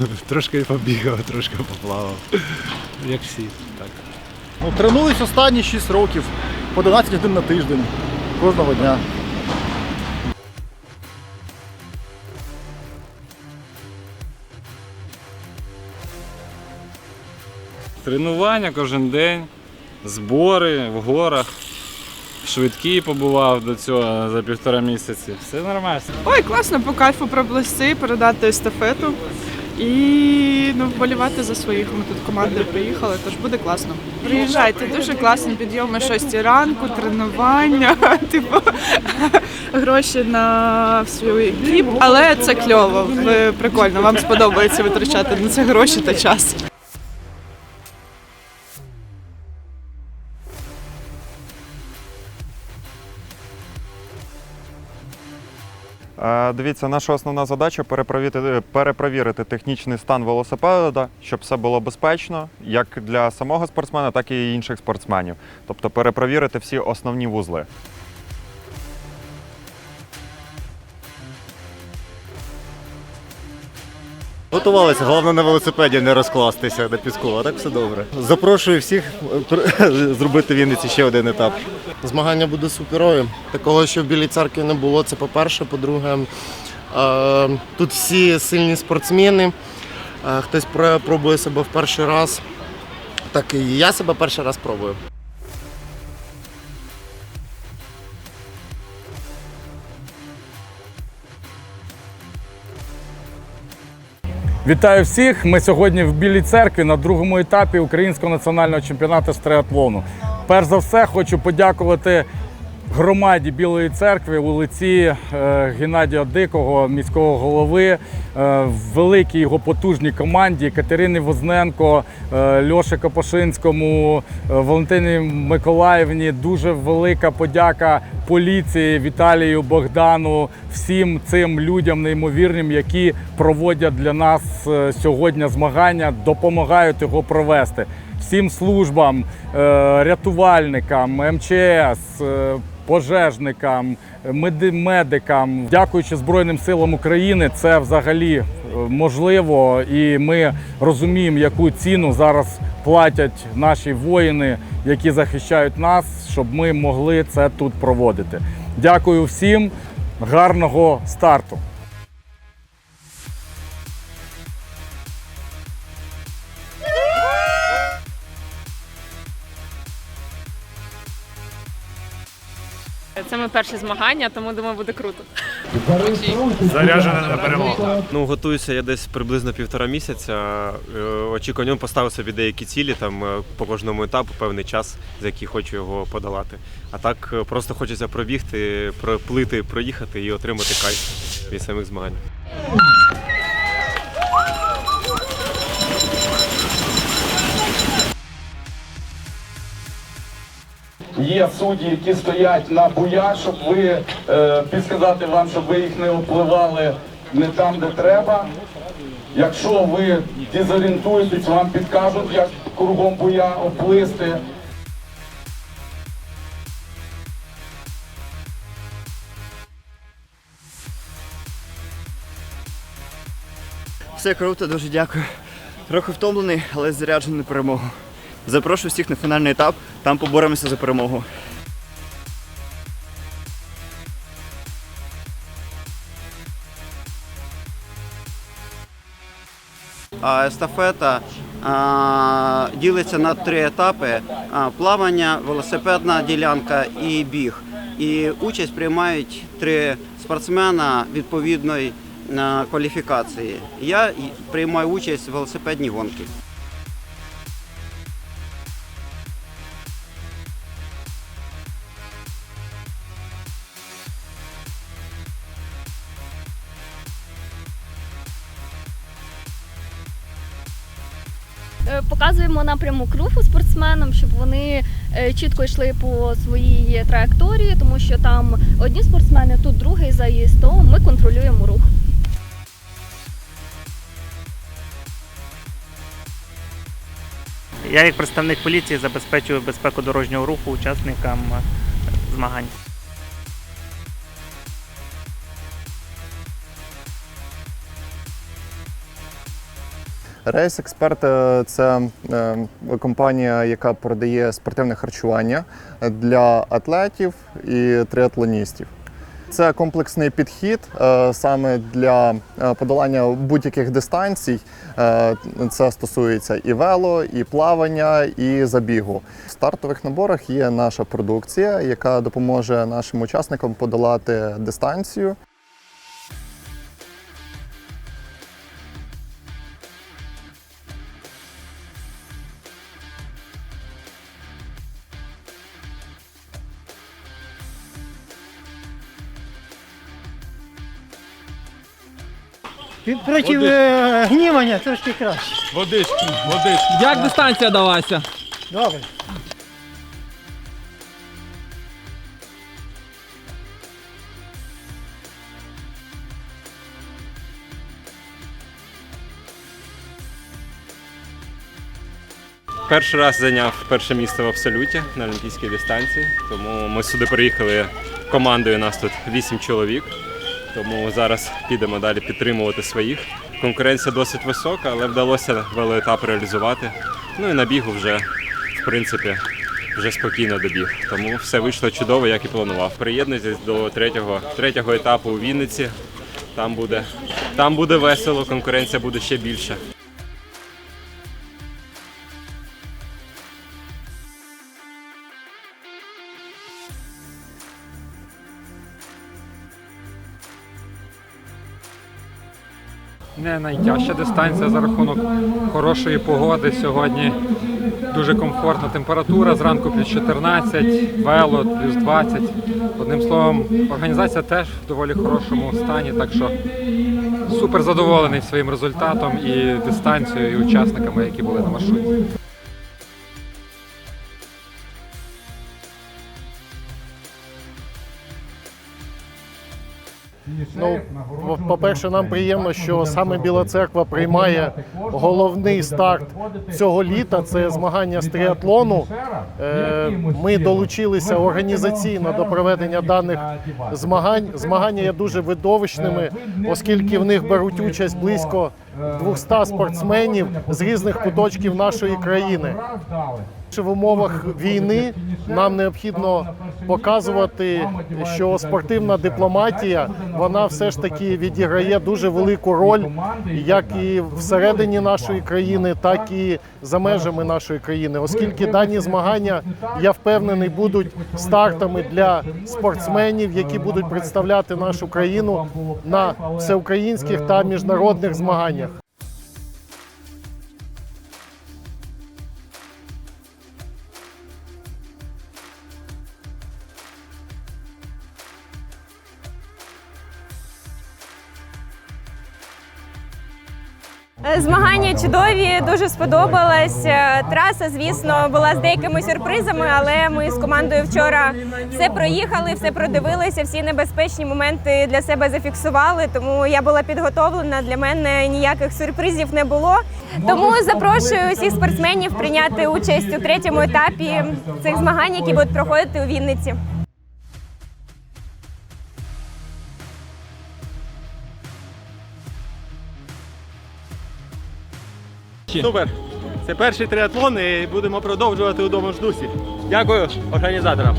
Трошки побігав, трошки поплавав. Як всі, так. Ну, тренуюсь останні 6 років, по 12 годин на тиждень, кожного дня. Тренування кожен день, збори в горах. Швидкі побував до цього за півтора місяці. Все нормально. Ой, класно по кайфу провести, передати естафету і ну, вболівати за своїх. Ми тут команди приїхали, тож буде класно. Приїжджайте, дуже класно, підйоми 6 ранку, тренування, типу гроші на свій хліб. Але це кльово, прикольно, вам сподобається витрачати на це гроші та час. Дивіться, наша основна задача перепровірити, перепровірити технічний стан велосипеда, щоб все було безпечно, як для самого спортсмена, так і інших спортсменів. Тобто перепровірити всі основні вузли. Готувалися, головне на велосипеді не розкластися на піску, а так все добре. Запрошую всіх е, зробити в Вінниці ще один етап. Змагання буде суперові. Такого, що в Білій церкві не було, це по-перше. По-друге, е, тут всі сильні спортсмени. Е, Хтось пробує себе в перший раз. Так і я себе перший раз пробую. Вітаю всіх! Ми сьогодні в Білій церкві на другому етапі українського національного чемпіонату з триатлону. Перш за все, хочу подякувати громаді Білої церкви у лиці е, Геннадія Дикого, міського голови, е, великій його потужній команді Катерини Возненко, е, Льоші Копошинському, е, Валентині Миколаївні. Дуже велика подяка поліції, Віталію Богдану, всім цим людям неймовірним, які проводять для нас сьогодні змагання, допомагають його провести. Всім службам, рятувальникам, МЧС, пожежникам, меди- медикам, дякуючи Збройним силам України, це взагалі е, можливо, і ми розуміємо, яку ціну зараз платять наші воїни, які захищають нас, щоб ми могли це тут проводити. Дякую всім, гарного старту! Ми перші змагання, тому думаю, буде круто. Заряджена на перемогу. Ну, готуюся я десь приблизно півтора місяця. Е, Очікуванням поставив собі деякі цілі там е, по кожному етапу, певний час, за який хочу його подолати. А так е, просто хочеться пробігти, проплити, проїхати і отримати кайф від самих змагань. Є судді, які стоять на буя, щоб ви е, підсказати вам, щоб ви їх не впливали не там, де треба. Якщо ви дезорієнтуєтесь, вам підкажуть, як кругом буя оплисти. Все круто, дуже дякую. Трохи втомлений, але заряджений на перемогу. Запрошую всіх на фінальний етап, там поборемося за перемогу. Естафета ділиться на три етапи: плавання, велосипедна ділянка і біг. І участь приймають три спортсмена відповідної кваліфікації. Я приймаю участь в велосипедній гонці. Показуємо напрямок руху спортсменам, щоб вони е, чітко йшли по своїй траєкторії, тому що там одні спортсмени, тут другий заїзд, то ми контролюємо рух. Я, як представник поліції, забезпечую безпеку дорожнього руху учасникам е, змагань. Рейс Експерт е, це е, компанія, яка продає спортивне харчування для атлетів і триатлоністів. Це комплексний підхід е, саме для подолання будь-яких дистанцій. Це стосується і вело, і плавання, і забігу. В стартових наборах є наша продукція, яка допоможе нашим учасникам подолати дистанцію. Проти е, гнівання трошки краще. Водички, водички. Як дистанція далася? Добре. Перший раз зайняв перше місце в абсолюті на олімпійській дистанції. Тому ми сюди приїхали командою. Нас тут вісім чоловік. Тому зараз підемо далі підтримувати своїх. Конкуренція досить висока, але вдалося велоетап реалізувати. Ну і на бігу вже, в принципі, вже спокійно добіг. Тому все вийшло чудово, як і планував. Приєднуйтесь до третього, третього етапу у Вінниці. Там буде, там буде весело, конкуренція буде ще більша. Не найтяжча дистанція за рахунок хорошої погоди. Сьогодні дуже комфортна температура. Зранку плюс 14, вело плюс 20. Одним словом, організація теж в доволі хорошому стані, так що супер задоволений своїм результатом і дистанцією, і учасниками, які були на маршруті. Ну, по-перше, нам приємно, що саме Біла Церква приймає головний старт цього літа. Це змагання з триатлону. Е, Ми долучилися організаційно до проведення даних змагань. Змагання є дуже видовищними, оскільки в них беруть участь близько 200 спортсменів з різних куточків нашої країни. В умовах війни нам необхідно показувати, що спортивна дипломатія вона все ж таки відіграє дуже велику роль, як і всередині нашої країни, так. і за межами нашої країни, оскільки дані змагання, я впевнений, будуть стартами для спортсменів, які будуть представляти нашу країну на всеукраїнських та міжнародних змаганнях. Змагання чудові, дуже сподобалось. Е, Траса, звісно, була з деякими сюрпризами, але ми з командою вчора все проїхали, все продивилися, всі небезпечні моменти для себе зафіксували. Тому я була підготовлена. Для мене ніяких сюрпризів не було. Тому запрошую всіх спортсменів прийняти участь у третьому етапі цих змагань, які будуть проходити у Вінниці. Супер! Це перший триатлон і будемо продовжувати у тому ж дусі. Дякую організаторам.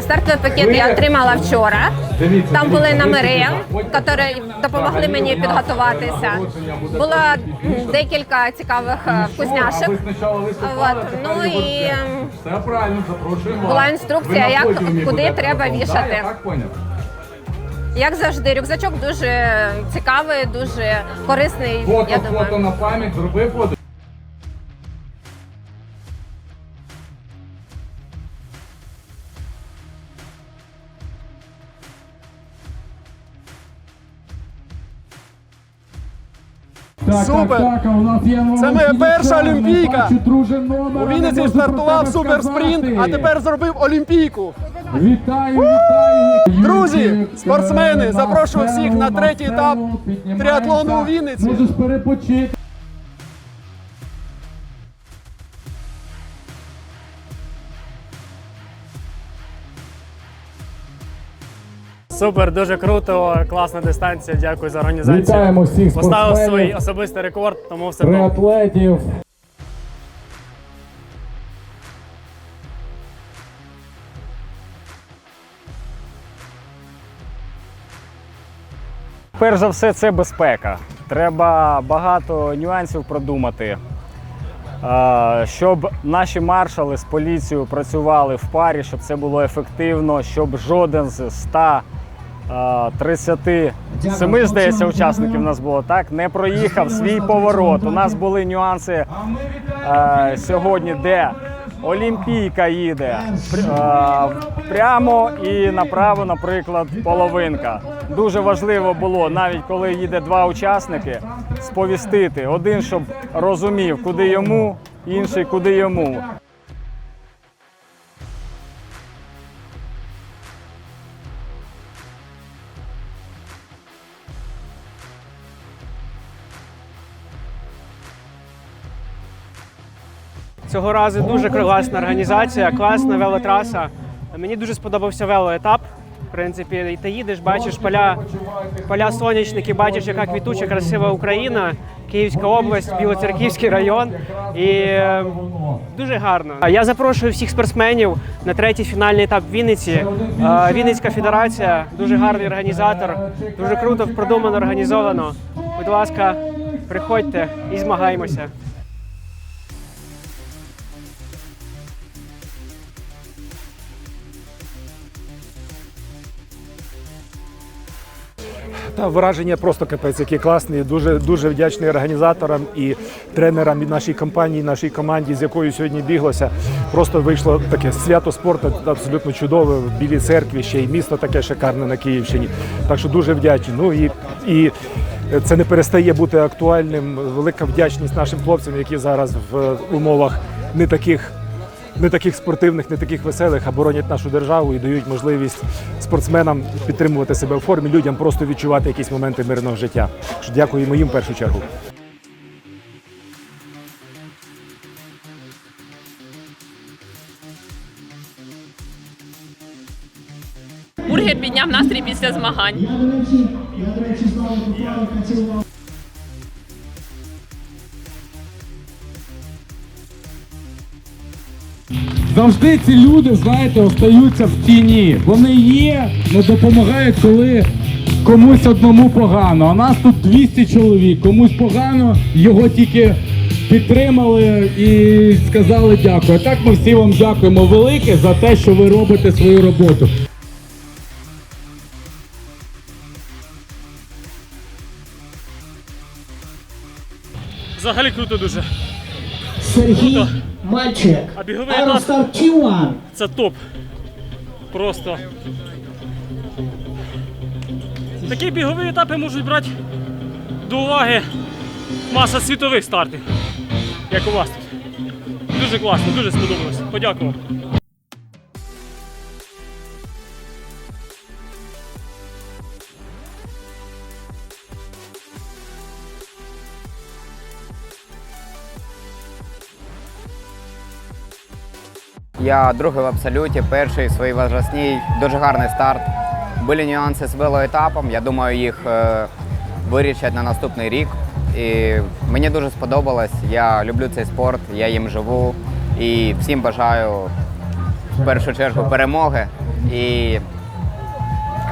Стартовий пакет я отримала вчора. Там були номери, які допомогли мені підготуватися. Було декілька цікавих е, вкусняшок. От. Ну і була інструкція, як куди треба вішати. Як завжди, рюкзачок дуже цікавий, дуже корисний. Я думаю. на пам'ять, зроби фото. Супер! Це моя перша олімпійка. У Вінниці стартував суперспринт, а тепер зробив олімпійку. Вітаю, вітаю! Друзі, спортсмени, запрошую всіх на третій етап тріатлону у Вінниці. Можеш перепочити. Супер, дуже круто, класна дистанція. Дякую за організацію. Вітаємо всіх Поставив спортсменів, свій особистий рекорд, тому все добре. Триатлетів. Перш за все, це безпека. Треба багато нюансів продумати. Е, Щоб наші маршали з поліцією працювали в парі, щоб це було ефективно, щоб жоден з 137, здається, учасників у нас було так, не проїхав свій поворот. У нас були нюанси е, сьогодні, де Олімпійка їде е, прямо і направо, наприклад, половинка. Дуже важливо було, навіть коли їде два учасники, сповістити. Один, щоб розумів, куди йому, інший куди йому. Цього разу дуже класна організація, класна велотраса. Мені дуже сподобався велоетап. В принципі, і ти їдеш, бачиш поля, поля сонячники, бачиш, яка квітуча, красива Україна, Київська область, Білоцерківський район. І е, дуже гарно. А Я запрошую всіх спортсменів на третій фінальний етап Вінниці. Е, Вінницька федерація, дуже гарний організатор, дуже круто продумано, організовано. Будь ласка, приходьте і змагаємося. Та враження просто капець, які класні. Дуже дуже вдячний організаторам і тренерам і нашій компанії, нашій команді, з якою сьогодні біглося. Просто вийшло таке свято спорту абсолютно чудове в Білій церкві, ще й місто таке шикарне на Київщині. Так що дуже вдячний. Ну і, і це не перестає бути актуальним. Велика вдячність нашим хлопцям, які зараз в умовах не таких не таких спортивних, не таких веселих, а боронять нашу державу і дають можливість спортсменам підтримувати себе в формі, людям просто відчувати якісь моменти мирного життя. Так що Дякуємо їм в першу чергу. Бургер підняв настрій після змагань. Завжди ці люди, знаєте, остаються в тіні. Вони є, але допомагають, коли комусь одному погано. А нас тут 200 чоловік. Комусь погано, його тільки підтримали і сказали дякую. А так ми всі вам дякуємо велике за те, що ви робите свою роботу. Взагалі круто дуже. Сергій Мальчик. А біговий Аеростар Q1. це топ. Просто. Такі бігові етапи можуть брати до уваги маса світових стартів, як у вас тут. Дуже класно, дуже сподобалось. Подякував. Я другий в абсолюті, перший в своїй возрастній. Дуже гарний старт. Були нюанси з велоетапом. Я думаю, їх е, вирішать на наступний рік. І мені дуже сподобалось. Я люблю цей спорт, я їм живу. І всім бажаю в першу чергу перемоги. І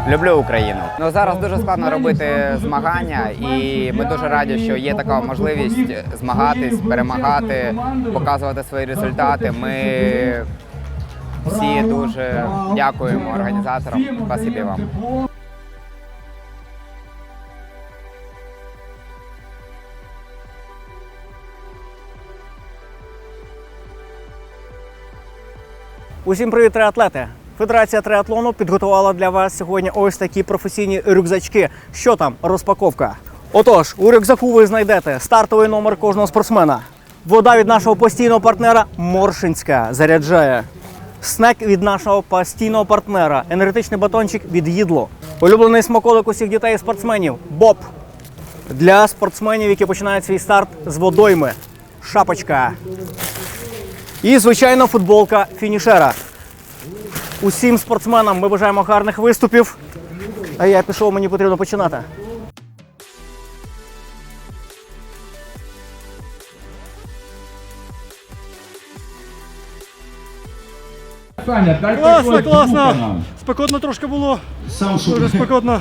люблю Україну. Ну зараз дуже складно робити змагання, і ми дуже раді, що є така можливість змагатись, перемагати, показувати свої результати. Ми всі дуже дякуємо організаторам. Спасибі вам. Усім привіт, триатлети! Федерація триатлону підготувала для вас сьогодні ось такі професійні рюкзачки. Що там? Розпаковка. Отож, у рюкзаку ви знайдете стартовий номер кожного спортсмена. Вода від нашого постійного партнера Моршинська заряджає. Снек від нашого постійного партнера. Енергетичний батончик від їдло. Улюблений смаколик усіх дітей і спортсменів Боб. Для спортсменів, які починають свій старт з водойми. Шапочка. І, звичайно, футболка фінішера. Усім спортсменам ми бажаємо гарних виступів. А я пішов, мені потрібно починати. Саня, дай Класно, класно. Спекотно трошки було. Сам Дуже спекотно.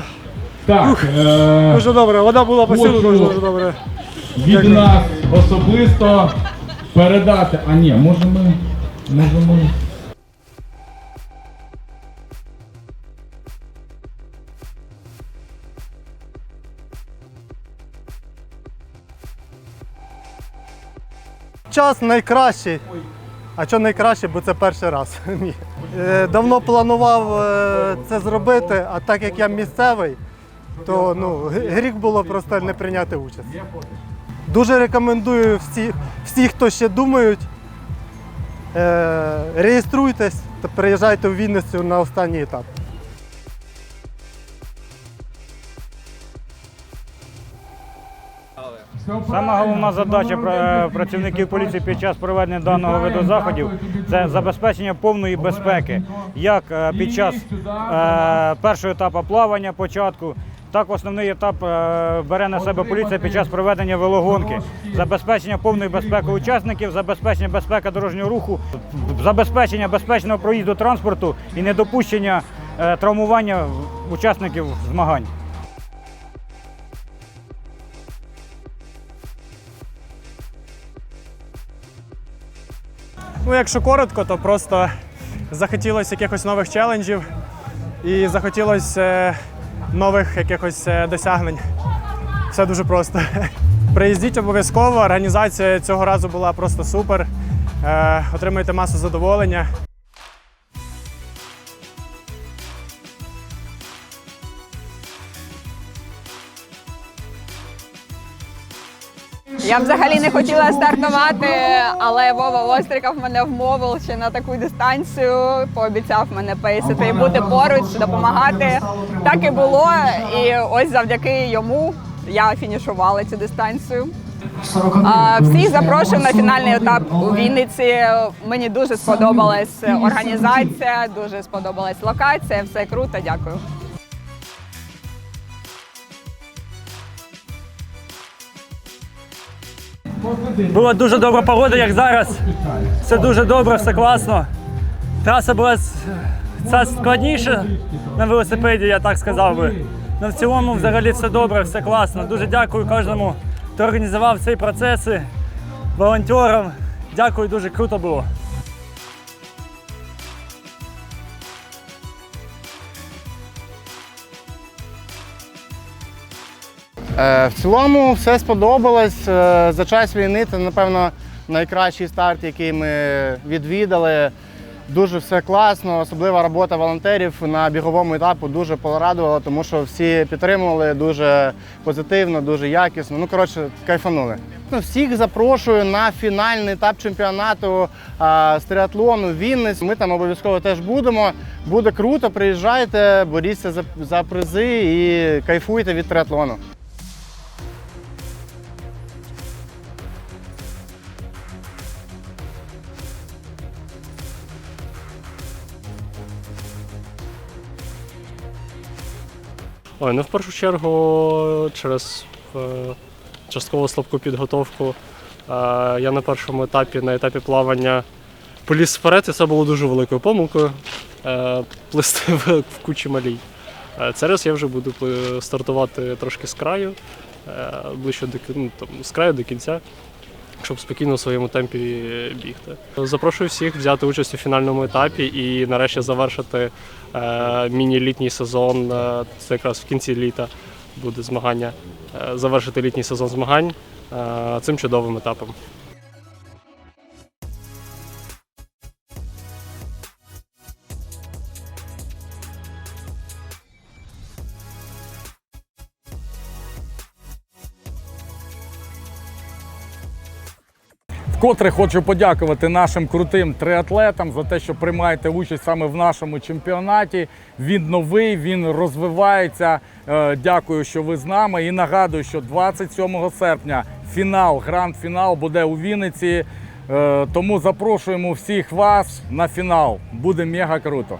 Так, Ух, е, Дуже добре. Вода була по силу, дуже дуже добре. від нас особисто передати. А ні, може ми. Може ми. Час найкращий. А що найкраще, бо це перший раз. Е, Давно планував е, це зробити, а так як я місцевий, то ну, гріх було просто не прийняти участь. Дуже рекомендую всі, всі хто ще думають, е, реєструйтесь та приїжджайте в Вінницю на останній етап. Сама головна задача працівників поліції під час проведення даного виду заходів це забезпечення повної безпеки, як е, під час е, першого етапу плавання, початку, так основний етап е, бере на себе поліція під час проведення велогонки, забезпечення повної безпеки учасників, забезпечення безпеки дорожнього руху, забезпечення безпечного проїзду транспорту і недопущення е, травмування учасників змагань. Ну, якщо коротко, то просто захотілося якихось нових челенджів і захотілося е, нових якихось е, досягнень. Все дуже просто. Приїздіть обов'язково. Організація цього разу була просто супер. Е, масу задоволення. Я взагалі не хотіла стартувати, але Вова Остриков мене вмовив ще на таку дистанцію, пообіцяв мене пейсити і бути поруч, допомагати. Так і було. І ось завдяки йому я фінішувала цю дистанцію. Всіх запрошую на фінальний етап у Вінниці. Мені дуже сподобалась організація, дуже сподобалась локація. Все круто, дякую. Була дуже добра погода, як зараз. Все дуже добре, все класно. Траса була ця складніша на велосипеді, я так сказав би. Але в цілому взагалі все добре, все класно. Дуже дякую кожному, хто організував ці процеси волонтерам. Дякую, дуже круто було. В цілому все сподобалось. Е, За час війни це, напевно, найкращий старт, який ми відвідали. Дуже все класно, особлива робота волонтерів на біговому етапу дуже порадувала, тому що всі підтримували дуже позитивно, дуже якісно. Ну, коротше, кайфанули. Ну, всіх запрошую на фінальний етап чемпіонату а, з триатлону Вінниць. Ми там обов'язково теж будемо. Буде круто, приїжджайте, боріться за, за призи і кайфуйте від триатлону. Ой, ну в першу чергу через е, частково слабку підготовку. Е, я на першому етапі, на етапі плавання поліз вперед, і це було дуже великою помилкою. Е, плисти в, в кучі малій. Е, зараз я вже буду стартувати трошки з краю, е, ближче до ну, там, з краю до кінця, щоб спокійно в своєму темпі бігти. Запрошую всіх взяти участь у фінальному етапі і нарешті завершити е, міні-літній сезон. Е, це якраз в кінці літа буде змагання. Е, завершити літній сезон змагань цим чудовим етапом. Вкотре хочу подякувати нашим крутим триатлетам за те, що приймаєте участь саме в нашому чемпіонаті. Він новий, він розвивається. Е, Дякую, що ви з нами. І нагадую, що 27 серпня фінал, гранд-фінал буде у Вінниці. Е, Тому запрошуємо всіх вас на фінал. Буде мега круто.